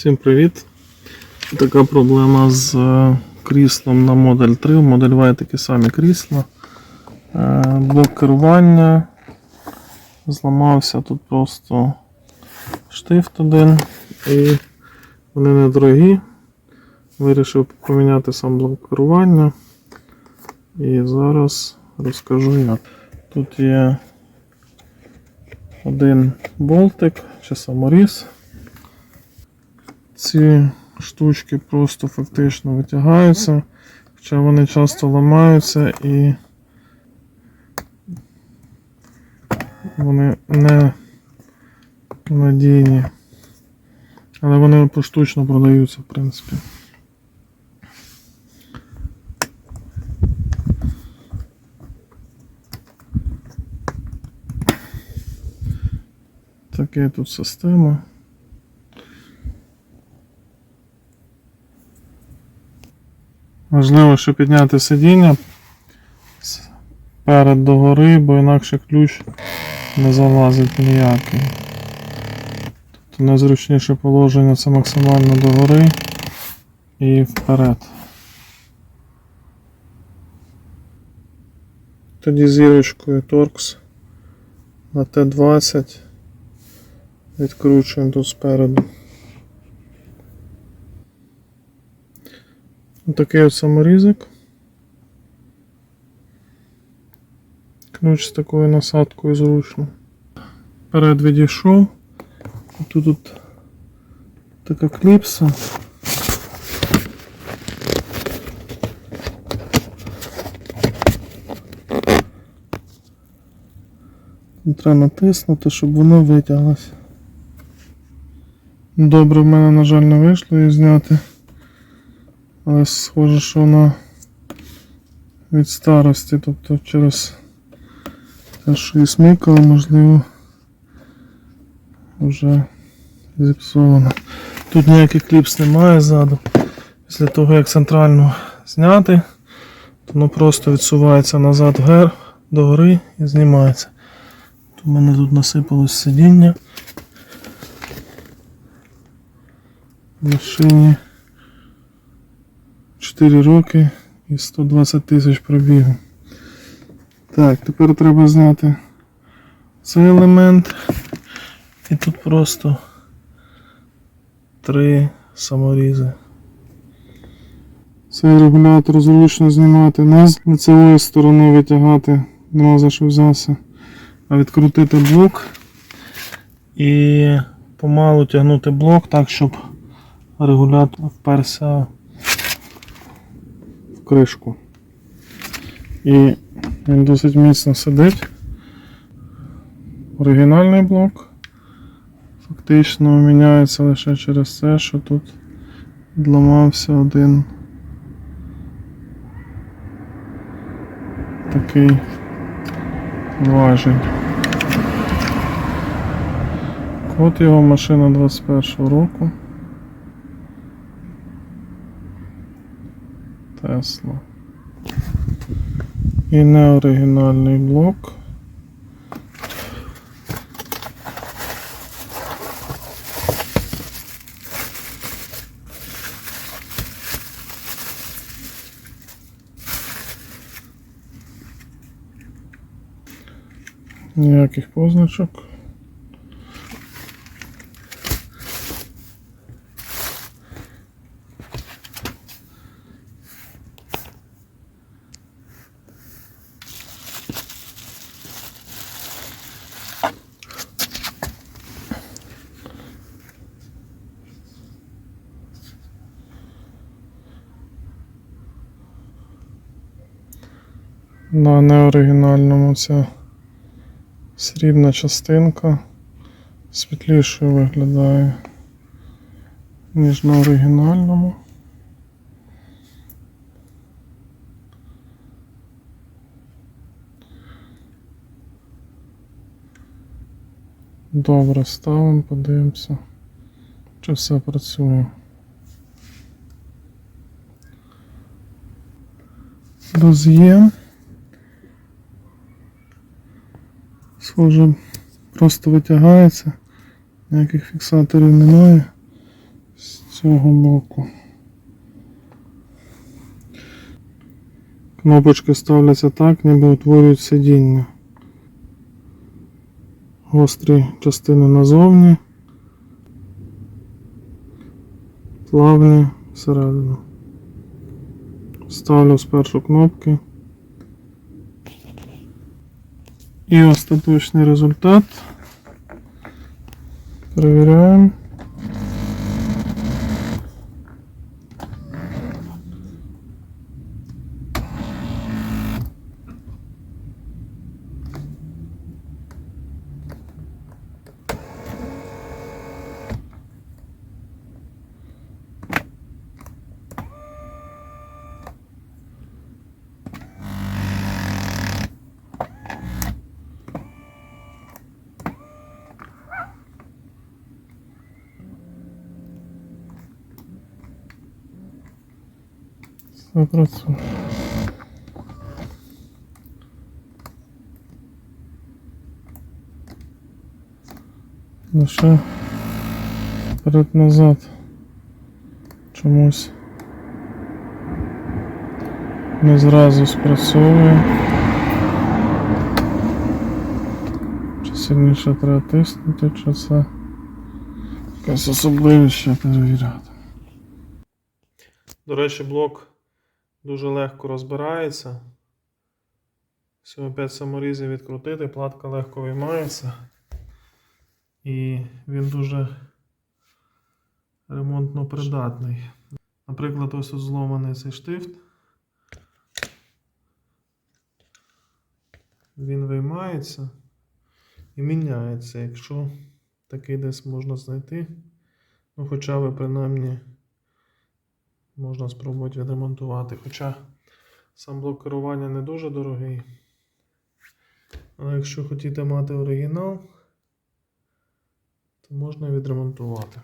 Всім привіт! Така проблема з е, кріслом на Model 3. В Model Y такі самі крісла. Е, Блок керування. Зламався тут просто штифт один. І вони недорогі. Вирішив поміняти сам блок керування. І зараз розкажу як. Тут є один болтик чи саморіз. Ці штучки просто фактично витягаються, хоча вони часто ламаються і вони не надійні. Але вони поштучно продаються, в принципі. Таке тут система. Важливо, щоб підняти сидіння перед догори, бо інакше ключ не залазить ніякий. Тобто найзручніше положення це максимально догори і вперед. Тоді зірочкою торкс на Т20 відкручуємо тут спереду. Такий от саморізик. Ключ з такою насадкою зручно. Вперед відійшов. Тут, тут така кліпса. Треба натиснути, щоб воно витяглося. Добре, в мене, на жаль, не вийшло її зняти. Але схоже, що вона від старості, тобто через те, що її смикали, можливо, вже зіпсована. Тут ніяких кліпс немає ззаду. Після того, як центральну зняти, то воно просто відсувається назад вгер, догори і знімається. У мене тут насипалось сидіння. В машині 4 роки і 120 тисяч пробігу. Так, тепер треба зняти цей елемент. І тут просто три саморізи. Цей регулятор зручно знімати не з лицевої сторони витягати, нема за що взявся, а відкрутити блок і помалу тягнути блок так, щоб регулятор вперся кришку. І він досить міцно сидить. Оригінальний блок фактично міняється лише через те, що тут відламався один такий важіль. От його машина 21 року. Тесла. І неоригінальний блок. Ніяких позначок. На неоригінальному ця срібна частинка світлішою виглядає, ніж на оригінальному. Добре, ставимо, подивимося, чи все працює. Роз'єм. Схоже, просто витягається, ніяких фіксаторів немає. з цього боку. Кнопочки ставляться так, ніби утворюють сидіння. Гострі частини назовні. Плавні всередину. Ставлю спершу кнопки. І остаточний результат. Перевіряємо. Все працює. Лише вперед-назад чомусь не зразу спрацьовує. Чи сильніше треба тиснути, чи це якась особливість перевіряти. До речі, блок дуже легко розбирається. Всього 5 саморізів відкрутити, платка легко виймається. І він дуже ремонтно придатний. Наприклад, ось тут зломаний цей штифт. Він виймається і міняється, якщо такий десь можна знайти. Ну, хоча б принаймні можна спробувати відремонтувати. Хоча сам блок керування не дуже дорогий. Але якщо хотіти мати оригінал, то можна відремонтувати.